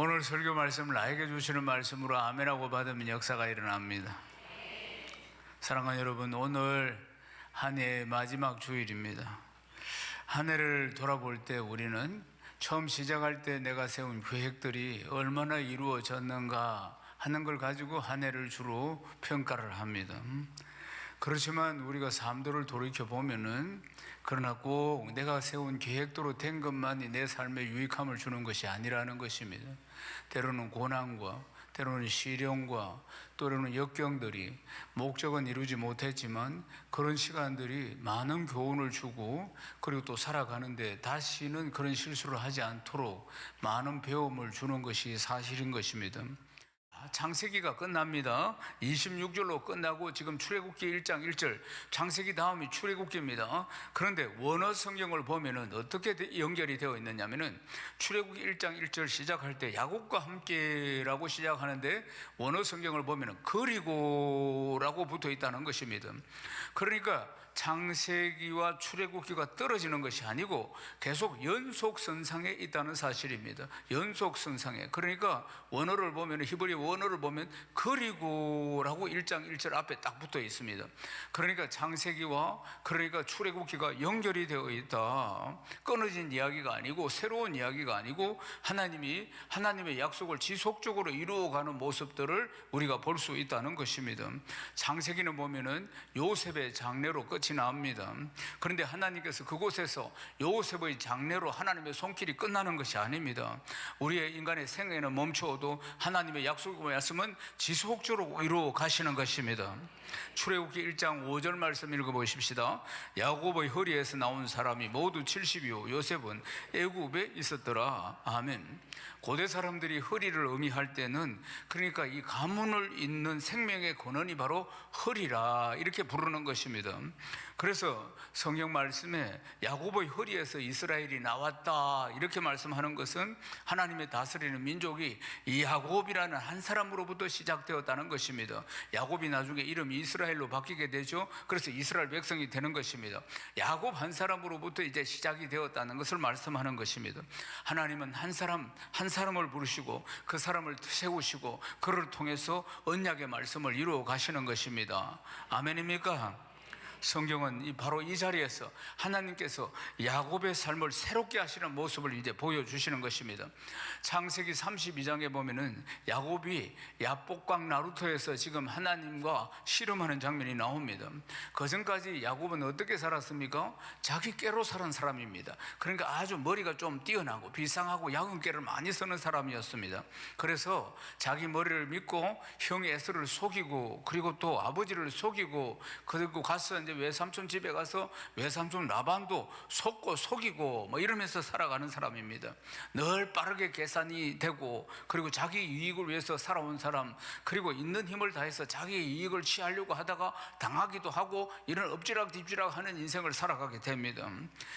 오늘 설교 말씀 나에게 주시는 말씀으로 아멘하고 받으면 역사가 일어납니다. 사랑하는 여러분, 오늘 한 해의 마지막 주일입니다. 한 해를 돌아볼 때 우리는 처음 시작할 때 내가 세운 계획들이 얼마나 이루어졌는가 하는 걸 가지고 한 해를 주로 평가를 합니다. 음? 그렇지만 우리가 삶들을 돌이켜 보면은 그러나 꼭 내가 세운 계획대로 된 것만이 내 삶에 유익함을 주는 것이 아니라는 것입니다. 때로는 고난과 때로는 시련과 때로는 역경들이 목적은 이루지 못했지만 그런 시간들이 많은 교훈을 주고 그리고 또 살아가는데 다시는 그런 실수를 하지 않도록 많은 배움을 주는 것이 사실인 것입니다. 아, 창세기가 끝납니다. 26절로 끝나고 지금 출애굽기 1장 1절 창세기 다음이 출애굽기입니다. 그런데 원어 성경을 보면은 어떻게 되- 연결이 되어 있느냐면은 출애굽기 1장 1절 시작할 때 야곱과 함께라고 시작하는데 원어 성경을 보면은 그리고라고 붙어 있다는 것입니다. 그러니까 창세기와 출애굽기가 떨어지는 것이 아니고 계속 연속 선상에 있다는 사실입니다. 연속 선상에. 그러니까 원어를 보면 히브리 원어를 보면 그리고라고 1장 1절 앞에 딱 붙어 있습니다. 그러니까 창세기와 그러니까 출애굽기가 연결이 되어 있다. 끊어진 이야기가 아니고 새로운 이야기가 아니고 하나님이 하나님의 약속을 지속적으로 이루어 가는 모습들을 우리가 볼 수 있다는 것입니다. 창세기는 보면은 요셉의 장례로 끝이 납니다. 그런데 하나님께서 그곳에서 요셉의 장례로 하나님의 손길이 끝나는 것이 아닙니다. 우리의 인간의 생애는 멈추어도 하나님의 약속의 말씀은 지속적으로 이루어 가시는 것입니다. 출애굽기 1장 5절 말씀 읽어 보십시다. 야곱의 허리에서 나온 사람이 모두 70이요 요셉은 애굽에 있었더라. 아멘. 고대 사람들이 허리를 의미할 때는 그러니까 이 가문을 잇는 생명의 근원이 바로 허리라 이렇게 부르는 것입니다. 그래서 성경 말씀에 야곱의 허리에서 이스라엘이 나왔다 이렇게 말씀하는 것은 하나님의 다스리는 민족이 이 야곱이라는 한 사람으로부터 시작되었다는 것입니다. 야곱이 나중에 이름이 이스라엘로 바뀌게 되죠. 그래서 이스라엘 백성이 되는 것입니다. 야곱 한 사람으로부터 이제 시작이 되었다는 것을 말씀하는 것입니다. 하나님은 한 사람 한 사람을 부르시고 그 사람을 세우시고 그를 통해서 언약의 말씀을 이루어 가시는 것입니다. 아멘입니까? 성경은 이 바로 이 자리에서 하나님께서 야곱의 삶을 새롭게 하시는 모습을 이제 보여주시는 것입니다. 창세기 32장에 보면은 야곱이 야복강 나루토에서 지금 하나님과 씨름하는 장면이 나옵니다. 그 전까지 야곱은 어떻게 살았습니까? 자기 깨로 살은 사람입니다. 그러니까 아주 머리가 좀 뛰어나고 비상하고 야근깨를 많이 쓰는 사람이었습니다. 그래서 자기 머리를 믿고 형 에스를 속이고 그리고 또 아버지를 속이고 그리고 가서 이제 외삼촌 집에 가서 외삼촌 라반도 속고 속이고 뭐 이러면서 살아가는 사람입니다. 늘 빠르게 계산이 되고 그리고 자기 이익을 위해서 살아온 사람 그리고 있는 힘을 다해서 자기 이익을 취하려고 하다가 당하기도 하고 이런 엎지락 뒤지락 하는 인생을 살아가게 됩니다.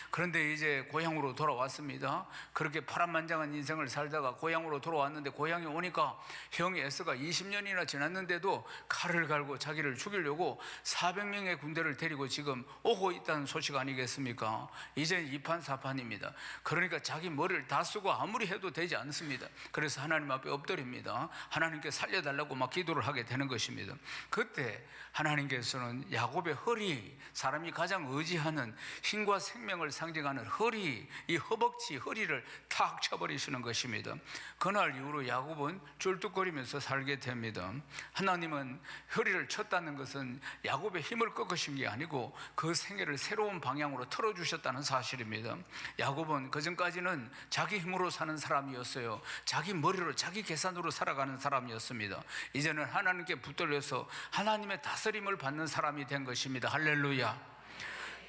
그런데 이제 고향으로 돌아왔습니다. 그렇게 파란만장한 인생을 살다가 고향으로 돌아왔는데 고향에 오니까 형 에스가 20년이나 지났는데도 칼을 갈고 자기를 죽이려고 400명의 군대를 데리고 지금 오고 있다는 소식 아니겠습니까? 이제 이판사판입니다. 그러니까 자기 머리를 다 쓰고 아무리 해도 되지 않습니다. 그래서 하나님 앞에 엎드립니다. 하나님께 살려달라고 막 기도를 하게 되는 것입니다. 그때 하나님께서는 야곱의 허리, 사람이 가장 의지하는 힘과 생명을 상징하는 허리, 이 허벅지, 허리를 탁 쳐버리시는 것입니다. 그날 이후로 야곱은 쫄뚝거리면서 살게 됩니다. 하나님은 허리를 쳤다는 것은 야곱의 힘을 꺾으신 게 아니고 그 생애를 새로운 방향으로 틀어주셨다는 사실입니다. 야곱은 그전까지는 자기 힘으로 사는 사람이었어요. 자기 머리로, 자기 계산으로 살아가는 사람이었습니다. 이제는 하나님께 붙들려서 하나님의 다스림을 받는 사람이 된 것입니다. 할렐루야.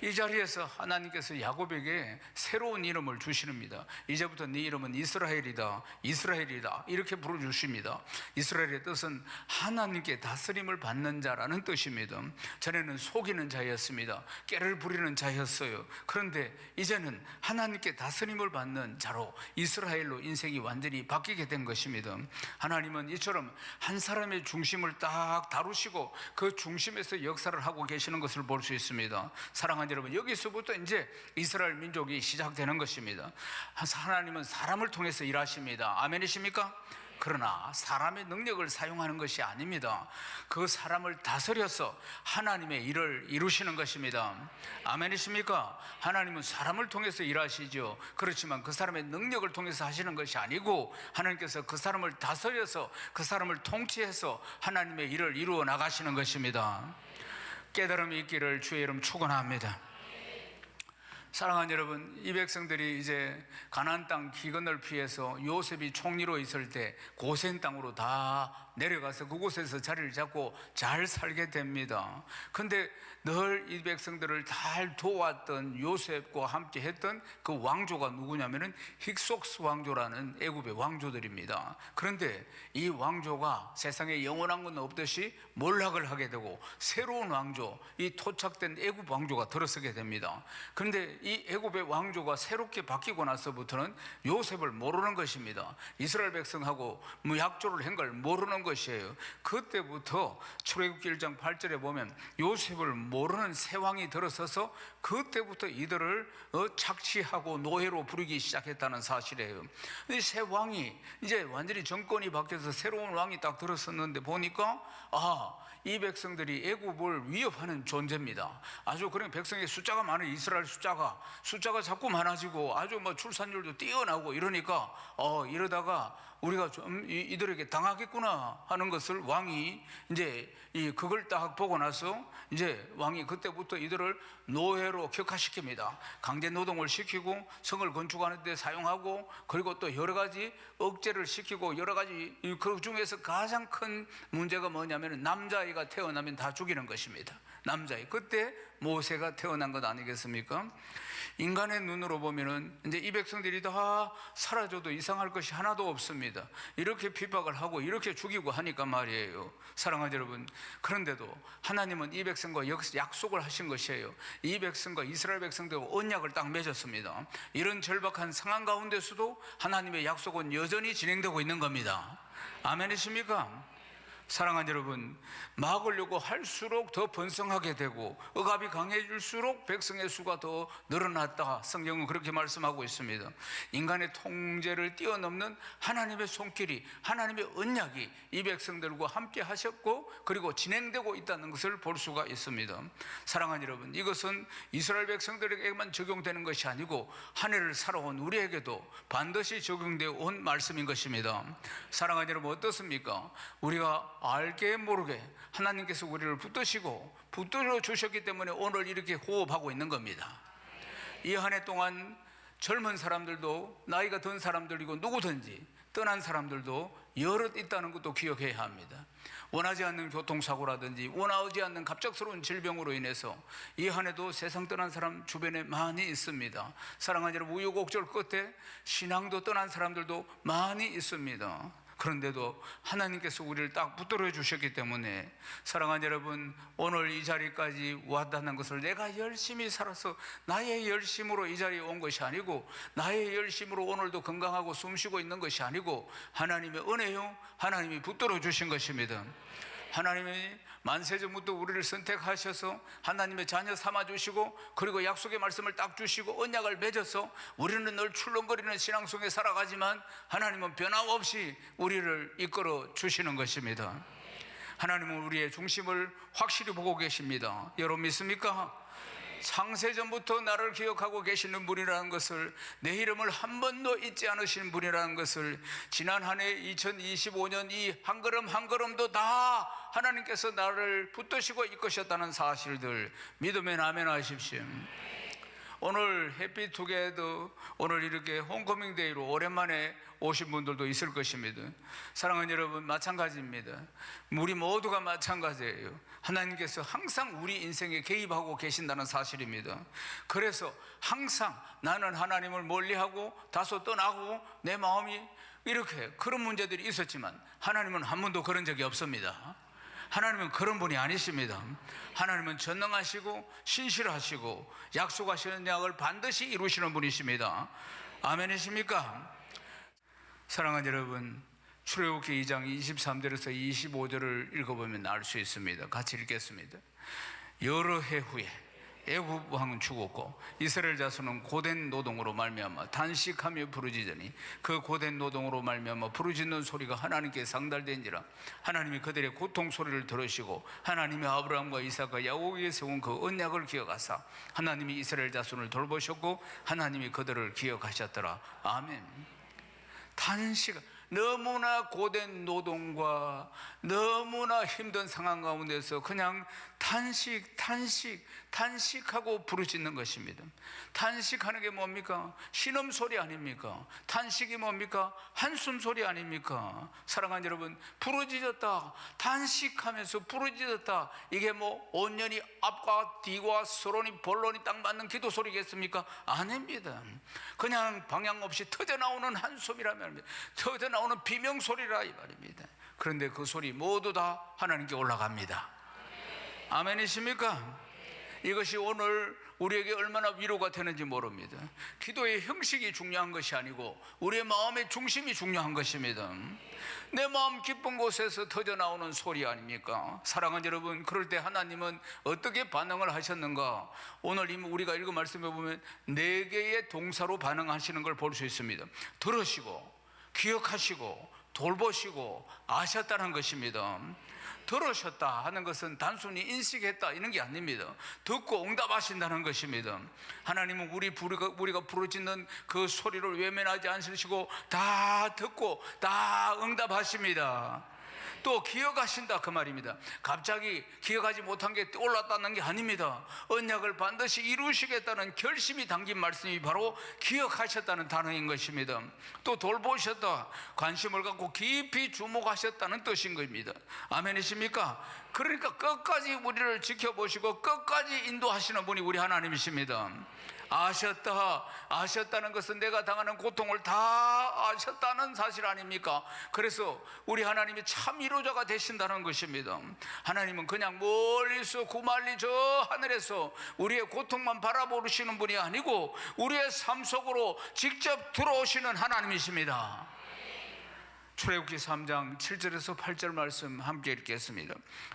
이 자리에서 하나님께서 야곱에게 새로운 이름을 주시릅니다. 이제부터 네 이름은 이스라엘이다. 이스라엘이다. 이렇게 부르 주십니다. 이스라엘의 뜻은 하나님께 다스림을 받는 자라는 뜻입니다. 전에는 속이는 자였습니다. 깨를 부리는 자였어요. 그런데 이제는 하나님께 다스림을 받는 자로 이스라엘로 인생이 완전히 바뀌게 된 것입니다. 하나님은 이처럼 한 사람의 중심을 딱 다루시고 그 중심에서 역사를 하고 계시는 것을 볼 수 있습니다. 사랑하는 여러분 여기서부터 이제 이스라엘 민족이 시작되는 것입니다. 하나님은 사람을 통해서 일하십니다. 아멘이십니까? 그러나 사람의 능력을 사용하는 것이 아닙니다. 그 사람을 다스려서 하나님의 일을 이루시는 것입니다. 아멘이십니까? 하나님은 사람을 통해서 일하시죠. 그렇지만 그 사람의 능력을 통해서 하시는 것이 아니고 하나님께서 그 사람을 다스려서 그 사람을 통치해서 하나님의 일을 이루어 나가시는 것입니다. 깨달음이 있기를 주의 이름 축원합니다. 사랑하는 여러분, 이 백성들이 이제 가나안 땅 기근을 피해서 요셉이 총리로 있을 때 고센 땅으로 다 내려가서 그곳에서 자리를 잡고 잘 살게 됩니다. 근데 늘 이 백성들을 잘 도왔던 요셉과 함께 했던 그 왕조가 누구냐면은 힉속스 왕조라는 애굽의 왕조들입니다. 그런데 이 왕조가 세상에 영원한 건 없듯이 몰락을 하게 되고 새로운 왕조, 이 토착된 애굽 왕조가 들어서게 됩니다. 그런데 이 애굽의 왕조가 새롭게 바뀌고 나서부터는 요셉을 모르는 것입니다. 이스라엘 백성하고 뭐 약조를 한 걸 모르는 것이에요. 그때부터 출애굽기 1장 8절에 보면 요셉을 모르는 새 왕이 들어서서 그때부터 이들을 어, 착취하고 노예로 부르기 시작했다는 사실이에요. 이새 왕이 이제 완전히 정권이 바뀌어서 새로운 왕이 딱 들어섰는데 보니까 아, 이 백성들이 애굽을 위협하는 존재입니다. 아주 그런 백성의 숫자가 많은 이스라엘 숫자가 숫자가 자꾸 많아지고 아주 뭐 출산율도 뛰어나고 이러니까 어 이러다가 우리가 좀 이- 이들에게 당하겠구나 하는 것을 왕이 이제 이 그걸 딱 보고 나서 이제 왕이 그때부터 이들을 노예로 격화시킵니다. 강제 노동을 시키고 성을 건축하는 데 사용하고 그리고 또 여러 가지 억제를 시키고 여러 가지 이- 그 중에서 가장 큰 문제가 뭐냐면 남자아이가 태어나면 다 죽이는 것입니다. 남자아이. 그때 모세가 태어난 것 아니겠습니까? 인간의 눈으로 보면은 이제 이 백성들이 다 사라져도 이상할 것이 하나도 없습니다. 이렇게 핍박을 하고 이렇게 죽이고 하니까 말이에요. 사랑하는 여러분. 그런데도 하나님은 이 백성과 역- 약속을 하신 것이에요. 이 백성과 이스라엘 백성들과 언약을 딱 맺었습니다. 이런 절박한 상황 가운데서도 하나님의 약속은 여전히 진행되고 있는 겁니다. 아멘이십니까? 사랑하는 여러분, 막으려고 할수록 더 번성하게 되고 억압이 강해질수록 백성의 수가 더 늘어났다. 성경은 그렇게 말씀하고 있습니다. 인간의 통제를 뛰어넘는 하나님의 손길이 하나님의 언약이 이 백성들과 함께 하셨고 그리고 진행되고 있다는 것을 볼 수가 있습니다. 사랑하는 여러분, 이것은 이스라엘 백성들에게만 적용되는 것이 아니고 한 해를 살아온 우리에게도 반드시 적용되어 온 말씀인 것입니다. 사랑하는 여러분 어떻습니까? 우리가 알게 모르게 하나님께서 우리를 붙드시고 붙들어 주셨기 때문에 오늘 이렇게 호흡하고 있는 겁니다. 이 한 해 동안 젊은 사람들도 나이가 든 사람들이고 누구든지 떠난 사람들도 여럿 있다는 것도 기억해야 합니다. 원하지 않는 교통사고라든지 원하지 않는 갑작스러운 질병으로 인해서 이 한 해도 세상 떠난 사람 주변에 많이 있습니다. 사랑하는 여러분 우여곡절 끝에 신앙도 떠난 사람들도 많이 있습니다. 그런데도 하나님께서 우리를 딱 붙들어 주셨기 때문에 사랑하는 여러분 오늘 이 자리까지 왔다는 것을 내가 열심히 살아서 나의 열심으로 이 자리에 온 것이 아니고 나의 열심으로 오늘도 건강하고 숨쉬고 있는 것이 아니고 하나님의 은혜요 하나님이 붙들어 주신 것입니다. 하나님이 만세 전부터 우리를 선택하셔서 하나님의 자녀 삼아 주시고 그리고 약속의 말씀을 딱 주시고 언약을 맺어서 우리는 늘 출렁거리는 신앙 속에 살아가지만 하나님은 변함없이 우리를 이끌어 주시는 것입니다. 하나님은 우리의 중심을 확실히 보고 계십니다. 여러분 믿습니까? 창세전부터 나를 기억하고 계시는 분이라는 것을 내 이름을 한 번도 잊지 않으시는 분이라는 것을 지난 한 해 2025년 이 한 걸음 한 걸음도 다 하나님께서 나를 붙드시고 이끄셨다는 사실들 믿으면 아멘 하십시오. 오늘 해피투게더 오늘 이렇게 홈커밍 데이로 오랜만에 오신 분들도 있을 것입니다. 사랑하는 여러분 마찬가지입니다. 우리 모두가 마찬가지예요. 하나님께서 항상 우리 인생에 개입하고 계신다는 사실입니다. 그래서 항상 나는 하나님을 멀리하고 다소 떠나고 내 마음이 이렇게 그런 문제들이 있었지만 하나님은 한 번도 그런 적이 없습니다. 하나님은 그런 분이 아니십니다. 하나님은 전능하시고 신실하시고 약속하시는 약을 반드시 이루시는 분이십니다. 아멘이십니까? 사랑하는 여러분, 출애굽기 2장 23절에서 25절을 읽어보면 알 수 있습니다. 같이 읽겠습니다. 여러 해 후에 애굽 왕은 죽었고 이스라엘 자손은 고된 노동으로 말미암아 단식하며 부르짖으니 그 고된 노동으로 말미암아 부르짖는 소리가 하나님께 상달된지라 하나님이 그들의 고통 소리를 들으시고 하나님이 아브라함과 이삭과 야곱에게 세운 그 언약을 기억하사 하나님이 이스라엘 자손을 돌보셨고 하나님이 그들을 기억하셨더라 아멘. 단식 너무나 고된 노동과 너무나 힘든 상황 가운데서 그냥 단식 단식 단식하고 부르짖는 것입니다. 단식하는 게 뭡니까? 신음 소리 아닙니까? 단식이 뭡니까? 한숨 소리 아닙니까? 사랑하는 여러분, 부르짖었다. 단식하면서 부르짖었다. 이게 뭐 온전히 앞과 뒤와 서론이 본론이 딱 맞는 기도 소리겠습니까? 아닙니다. 그냥 방향 없이 터져 나오는 한숨이라면 터져 나오는 비명 소리라 이 말입니다. 그런데 그 소리 모두 다 하나님께 올라갑니다. 아멘이십니까? 이것이 오늘 우리에게 얼마나 위로가 되는지 모릅니다. 기도의 형식이 중요한 것이 아니고 우리의 마음의 중심이 중요한 것입니다. 내 마음 기쁜 곳에서 터져 나오는 소리 아닙니까? 사랑하는 여러분, 그럴 때 하나님은 어떻게 반응을 하셨는가? 오늘 이미 우리가 읽은 말씀에 보면 네 개의 동사로 반응하시는 걸 볼 수 있습니다. 들으시고, 기억하시고, 돌보시고, 아셨다는 것입니다. 들으셨다 하는 것은 단순히 인식했다 이런 게 아닙니다. 듣고 응답하신다는 것입니다. 하나님은 우리 우리가, 우리가 부르짖는 그 소리를 외면하지 않으시고 다 듣고 다 응답하십니다. 또 기억하신다 그 말입니다. 갑자기 기억하지 못한 게 올랐다는 게 아닙니다. 언약을 반드시 이루시겠다는 결심이 담긴 말씀이 바로 기억하셨다는 단어인 것입니다. 또 돌보셨다 관심을 갖고 깊이 주목하셨다는 뜻인 겁니다. 아멘이십니까? 그러니까 끝까지 우리를 지켜보시고 끝까지 인도하시는 분이 우리 하나님이십니다. 아셨다. 아셨다는 것은 내가 당하는 고통을 다 아셨다는 사실 아닙니까? 그래서 우리 하나님이 참 위로자가 되신다는 것입니다. 하나님은 그냥 멀리서 구말리 저 하늘에서 우리의 고통만 바라보시는 분이 아니고 우리의 삶 속으로 직접 들어오시는 하나님이십니다. 출애굽기 3장 7절에서 8절 말씀 함께 읽겠습니다.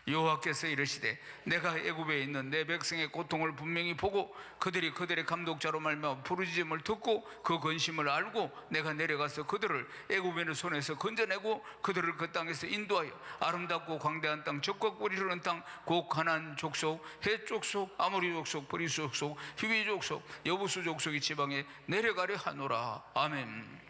여호와께서 이르시되 내가 애굽에 있는 내 백성의 고통을 분명히 보고 그들이 그들의 감독자로 말며 부르짖음을 듣고 그 근심을 알고 내가 내려가서 그들을 있는 손에서 건져내고 그들을 그 땅에서 인도하여 아름답고 광대한 땅 적과 꿀이 흐르는 땅곧 가난 족속 해 족속 아모리 족속 브리스 족속 히위 족속 여부수 족속의 지방에 내려가려 하노라 아멘.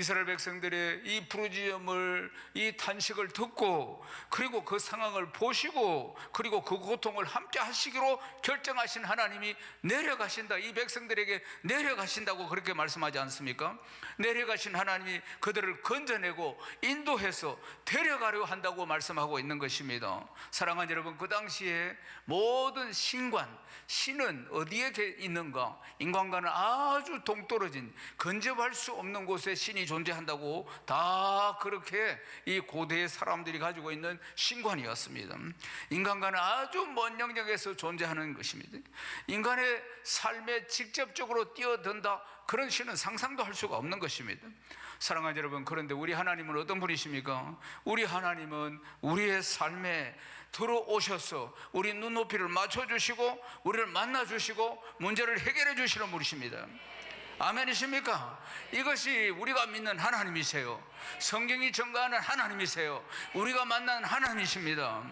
이스라엘 백성들의 이 부르짖음을 이 탄식을 듣고 그리고 그 상황을 보시고 그리고 그 고통을 함께 하시기로 결정하신 하나님이 내려가신다 이 백성들에게 내려가신다고 그렇게 말씀하지 않습니까? 내려가신 하나님이 그들을 건져내고 인도해서 데려가려 한다고 말씀하고 있는 것입니다. 사랑하는 여러분 그 당시에 모든 신관 신은 어디에 있는가? 인간과는 아주 동떨어진 근접할 수 없는 곳에 신이 존재한다고 다 그렇게 이 고대의 사람들이 가지고 있는 신관이었습니다. 인간과는 아주 먼 영역에서 존재하는 것입니다. 인간의 삶에 직접적으로 뛰어든다 그런 신은 상상도 할 수가 없는 것입니다. 사랑하는 여러분, 그런데 우리 하나님은 어떤 분이십니까? 우리 하나님은 우리의 삶에 들어오셔서 우리 눈높이를 맞춰주시고 우리를 만나주시고 문제를 해결해 주시는 분이십니다. 아멘이십니까? 이것이 우리가 믿는 하나님이세요. 성경이 증거하는 하나님이세요. 우리가 만난 하나님이십니다.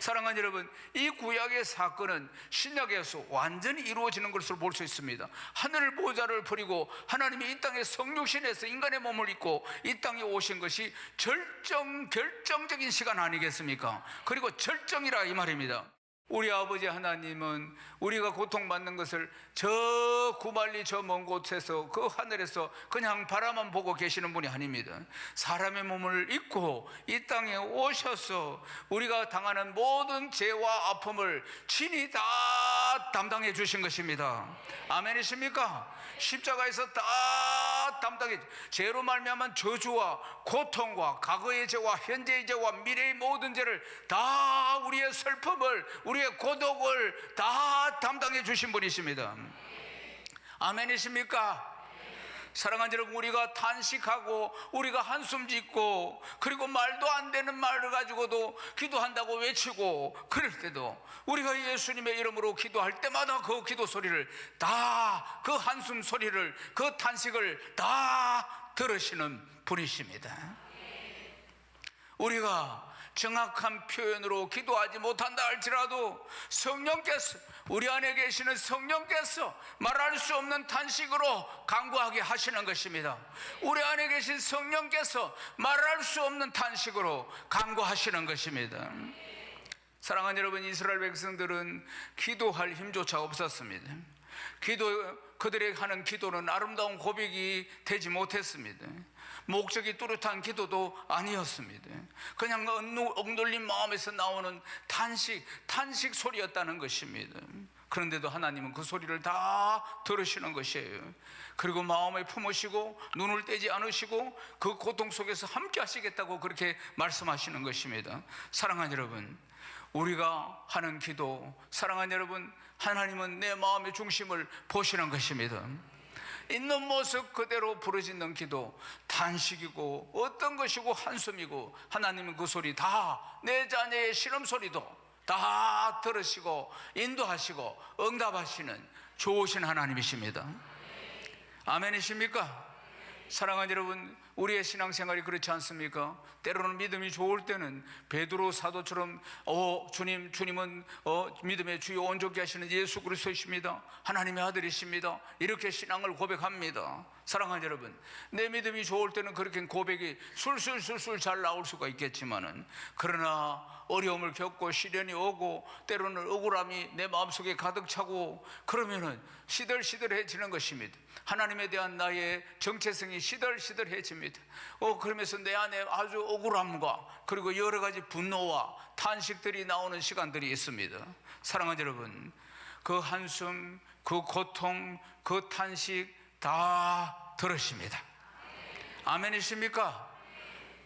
사랑하는 여러분, 이 구약의 사건은 신약에서 완전히 이루어지는 것을 볼 수 있습니다. 하늘 보좌를 버리고 하나님이 이 땅에 성육신에서 인간의 몸을 입고 이 땅에 오신 것이 절정 결정적인 시간 아니겠습니까? 그리고 절정이라 이 말입니다. 우리 아버지 하나님은 우리가 고통받는 것을 저 구말리 저 먼 곳에서 그 하늘에서 그냥 바라만 보고 계시는 분이 아닙니다. 사람의 몸을 입고 이 땅에 오셔서 우리가 당하는 모든 죄와 아픔을 친히 다 담당해 주신 것입니다. 아멘이십니까? 십자가에서 다 담당해 죄로 말미암은 저주와 고통과 과거의 죄와 현재의 죄와 미래의 모든 죄를 다 우리의 슬픔을 우리의 고독을 다 담당해 주신 분이십니다. 아멘이십니까? 사랑하는 여러분 우리가 단식하고 우리가 한숨 짓고 그리고 말도 안 되는 말을 가지고도 기도한다고 외치고 그럴 때도 우리가 예수님의 이름으로 기도할 때마다 그 기도 소리를 다 그 한숨 소리를 그 탄식을 다 들으시는 분이십니다. 우리가 정확한 표현으로 기도하지 못한다 할지라도 성령께서 우리 안에 계시는 성령께서 말할 수 없는 탄식으로 강구하게 하시는 것입니다. 우리 안에 계신 성령께서 말할 수 없는 탄식으로 강구하시는 것입니다. 사랑하는 여러분, 이스라엘 백성들은 기도할 힘조차 없었습니다. 기도 그들의 하는 기도는 아름다운 고백이 되지 못했습니다. 목적이 뚜렷한 기도도 아니었습니다. 그냥 억눌린 마음에서 나오는 탄식, 탄식 소리였다는 것입니다. 그런데도 하나님은 그 소리를 다 들으시는 것이에요. 그리고 마음에 품으시고 눈을 떼지 않으시고 그 고통 속에서 함께 하시겠다고 그렇게 말씀하시는 것입니다. 사랑하는 여러분, 우리가 하는 기도, 사랑하는 여러분, 하나님은 내 마음의 중심을 보시는 것입니다. 있는 모습 그대로 부르짖는 기도, 단식이고 어떤 것이고 한숨이고 하나님은 그 소리 다 내 자녀의 신음 소리도 다 들으시고 인도하시고 응답하시는 좋으신 하나님이십니다. 아멘이십니까? 사랑하는 여러분, 우리의 신앙생활이 그렇지 않습니까? 때로는 믿음이 좋을 때는 베드로 사도처럼 어 주님 주님은 어 믿음의 주요 온전케 하시는 예수 그리스도이십니다. 하나님의 아들이십니다. 이렇게 신앙을 고백합니다. 사랑하는 여러분, 내 믿음이 좋을 때는 그렇게 고백이 술술술술 잘 나올 수가 있겠지만은 그러나 어려움을 겪고 시련이 오고 때로는 억울함이 내 마음속에 가득 차고 그러면은 시들시들해지는 것입니다. 하나님에 대한 나의 정체성이 시들시들해집니다. 어 그러면서 내 안에 아주 억울함과 그리고 여러 가지 분노와 탄식들이 나오는 시간들이 있습니다. 사랑하는 여러분, 그 한숨, 그 고통, 그 탄식 다 들으십니다. 아멘이십니까?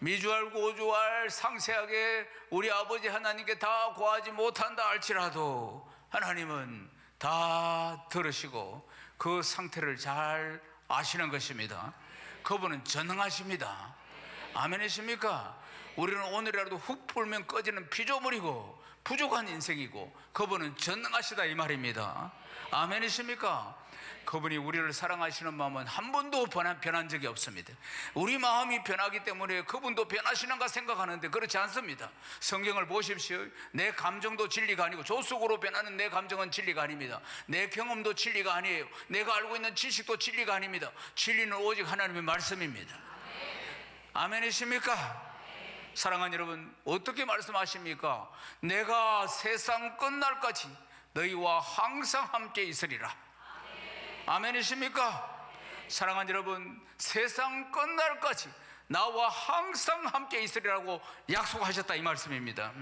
미주알 고주알 상세하게 우리 아버지 하나님께 다 구하지 못한다 할지라도 하나님은 다 들으시고 그 상태를 잘 아시는 것입니다. 그분은 전능하십니다. 아멘이십니까? 우리는 오늘이라도 훅 불면 꺼지는 피조물이고 부족한 인생이고 그분은 전능하시다 이 말입니다. 아멘이십니까? 그분이 우리를 사랑하시는 마음은 한 번도 변한, 변한 적이 없습니다. 우리 마음이 변하기 때문에 그분도 변하시는가 생각하는데 그렇지 않습니다. 성경을 보십시오. 내 감정도 진리가 아니고 조속으로 변하는 내 감정은 진리가 아닙니다. 내 경험도 진리가 아니에요. 내가 알고 있는 지식도 진리가 아닙니다. 진리는 오직 하나님의 말씀입니다. 아멘이십니까? 사랑하는 여러분, 어떻게 말씀하십니까? 내가 세상 끝날까지 너희와 항상 함께 있으리라. 아멘이십니까? 사랑하는 여러분, 세상 끝날까지 나와 항상 함께 있으리라고 약속하셨다 이 말씀입니다.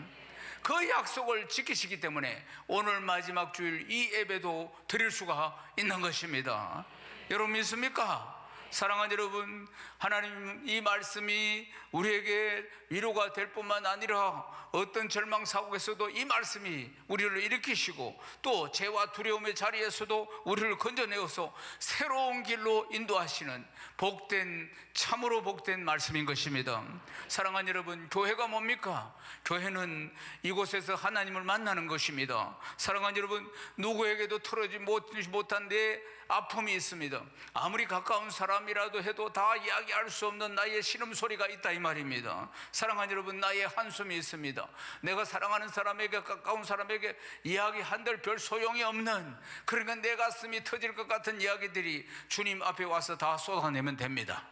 그 약속을 지키시기 때문에 오늘 마지막 주일 이 예배도 드릴 수가 있는 것입니다. 여러분 믿습니까? 사랑하는 여러분, 하나님 이 말씀이 우리에게 위로가 될 뿐만 아니라 어떤 절망 사고에서도 이 말씀이 우리를 일으키시고 또 죄와 두려움의 자리에서도 우리를 건져내어서 새로운 길로 인도하시는 복된 참으로 복된 말씀인 것입니다. 사랑하는 여러분, 교회가 뭡니까? 교회는 이곳에서 하나님을 만나는 것입니다. 사랑하는 여러분, 누구에게도 털어지 못한 내 아픔이 있습니다. 아무리 가까운 사람 이라도 해도 다 이야기할 수 없는 나의 신음 소리가 있다 이 말입니다. 사랑하는 여러분, 나의 한숨이 있습니다. 내가 사랑하는 사람에게 가까운 사람에게 이야기한들 별 소용이 없는 그러니까 내 가슴이 터질 것 같은 이야기들이 주님 앞에 와서 다 쏟아내면 됩니다.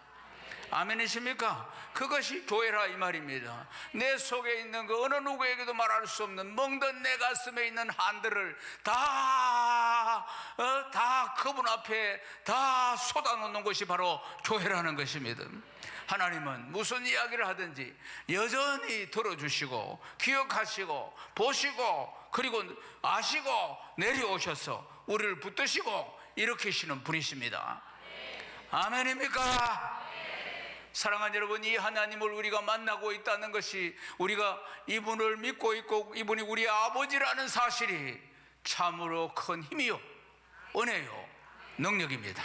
아멘이십니까? 그것이 교회라 이 말입니다. 내 속에 있는 그 어느 누구에게도 말할 수 없는 멍든 내 가슴에 있는 한들을 다, 어, 다 그분 앞에 다 쏟아놓는 것이 바로 교회라는 것입니다. 하나님은 무슨 이야기를 하든지 여전히 들어주시고 기억하시고 보시고 그리고 아시고 내려오셔서 우리를 붙드시고 일으키시는 분이십니다. 아멘입니까? 사랑하는 여러분, 이 하나님을 우리가 만나고 있다는 것이 우리가 이분을 믿고 있고 이분이 우리 아버지라는 사실이 참으로 큰 힘이요, 은혜요, 능력입니다.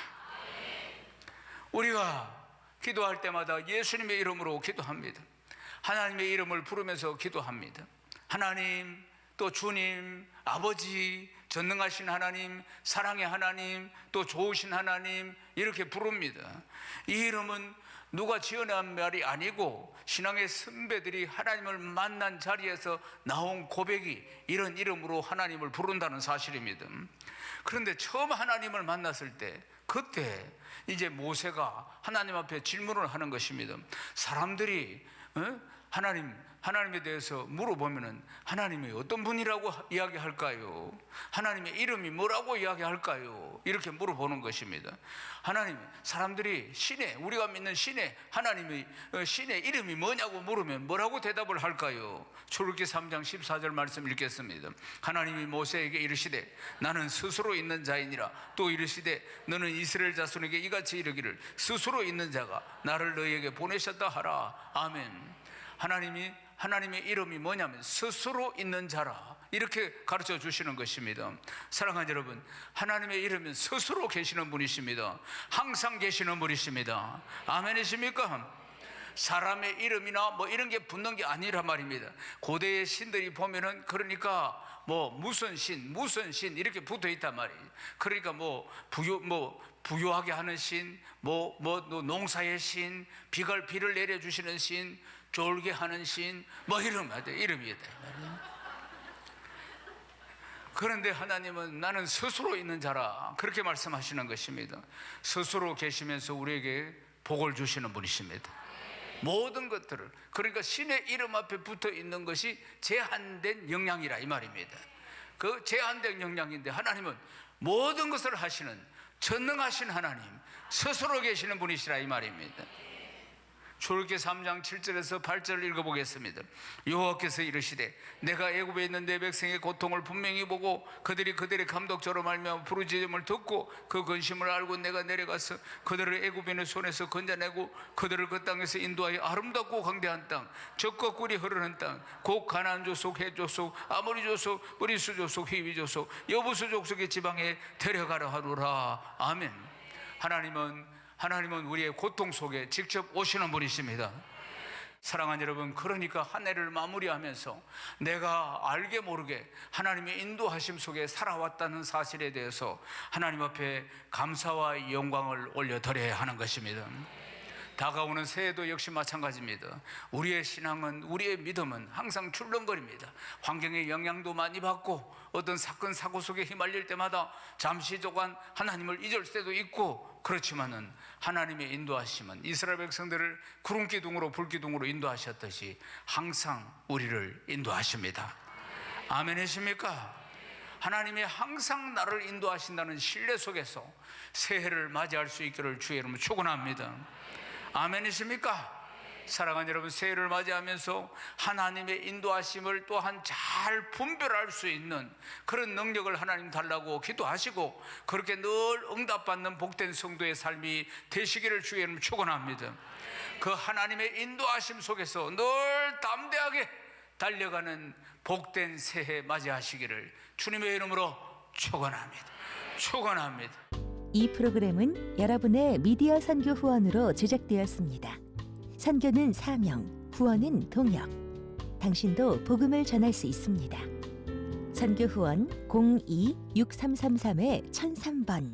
우리가 기도할 때마다 예수님의 이름으로 기도합니다. 하나님의 이름을 부르면서 기도합니다. 하나님, 또 주님, 아버지, 전능하신 하나님, 사랑의 하나님, 또 좋으신 하나님, 이렇게 부릅니다. 이 이름은 누가 지어낸 말이 아니고 신앙의 선배들이 하나님을 만난 자리에서 나온 고백이 이런 이름으로 하나님을 부른다는 사실입니다. 그런데 처음 하나님을 만났을 때 그때 이제 모세가 하나님 앞에 질문을 하는 것입니다. 사람들이 어? 하나님 하나님에 대해서 물어보면은 하나님이 어떤 분이라고 이야기할까요? 하나님의 이름이 뭐라고 이야기할까요? 이렇게 물어보는 것입니다. 하나님 사람들이 신의 우리가 믿는 신의 하나님의 어, 신의 이름이 뭐냐고 물으면 뭐라고 대답을 할까요? 출애굽기 3장 14절 말씀 읽겠습니다. 하나님이 모세에게 이르시되 나는 스스로 있는 자이니라 또 이르시되 너는 이스라엘 자손에게 이같이 이르기를 스스로 있는 자가 나를 너희에게 보내셨다 하라. 아멘. 하나님이 하나님의 이름이 뭐냐면 스스로 있는 자라 이렇게 가르쳐 주시는 것입니다. 사랑하는 여러분, 하나님의 이름은 스스로 계시는 분이십니다. 항상 계시는 분이십니다. 아멘이십니까? 사람의 이름이나 뭐 이런 게 붙는 게 아니라 말입니다. 고대의 신들이 보면은 그러니까 뭐 무슨 신, 무슨 신 이렇게 붙어 있단 말이에요. 그러니까 뭐 부유 뭐 부유하게 하는 신, 뭐, 뭐, 농사의 신, 비갈 비를 내려 주시는 신, 졸게 하는 신, 뭐 이름, 이름이다. 그런데 하나님은 나는 스스로 있는 자라. 그렇게 말씀하시는 것입니다. 스스로 계시면서 우리에게 복을 주시는 분이십니다. 모든 것들을. 그러니까 신의 이름 앞에 붙어 있는 것이 제한된 영향이라 이 말입니다. 그 제한된 영향인데 하나님은 모든 것을 하시는 전능하신 하나님, 스스로 계시는 분이시라 이 말입니다. 출애굽기 3장 7절에서 8절을 읽어보겠습니다. 여호와께서 이르시되 내가 애굽에 있는 내 백성의 고통을 분명히 보고 그들이 그들의 감독처럼 알며 부르짖음을 듣고 그 근심을 알고 내가 내려가서 그들을 애굽인의 손에서 건져내고 그들을 그 땅에서 인도하여 아름답고 광대한 땅 적과 꿀이 흐르는 땅곧 가나안 족속 해 족속 아모리 족속 브리스 족속 히위 족속 여부수 족속의 지방에 데려가라 하노라 아멘 하나님은 하나님은 우리의 고통 속에 직접 오시는 분이십니다. 사랑하는 여러분, 그러니까 한 해를 마무리하면서 내가 알게 모르게 하나님의 인도하심 속에 살아왔다는 사실에 대해서 하나님 앞에 감사와 영광을 올려드려야 하는 것입니다. 다가오는 새해도 역시 마찬가지입니다. 우리의 신앙은, 우리의 믿음은 항상 출렁거립니다. 환경의 영향도 많이 받고 어떤 사건, 사고 속에 휘말릴 때마다 잠시 동안 하나님을 잊을 때도 있고 그렇지만은 하나님의 인도하심은 이스라엘 백성들을 구름 기둥으로 불 기둥으로 인도하셨듯이 항상 우리를 인도하십니다. 아멘이십니까? 하나님이 항상 나를 인도하신다는 신뢰 속에서 새해를 맞이할 수 있기를 주의 이름으로 축원합니다. 아멘이십니까? 사랑하는 여러분, 새해를 맞이하면서 하나님의 인도하심을 또한 잘 분별할 수 있는 그런 능력을 하나님 달라고 기도하시고 그렇게 늘 응답받는 복된 성도의 삶이 되시기를 주의 이름 축원합니다. 그 하나님의 인도하심 속에서 늘 담대하게 달려가는 복된 새해 맞이하시기를 주님의 이름으로 축원합니다. 축원합니다. 이 프로그램은 여러분의 미디어 선교 후원으로 제작되었습니다. 선교는 사명, 후원은 동역. 당신도 복음을 전할 수 있습니다. 선교 후원 02-6333-1003번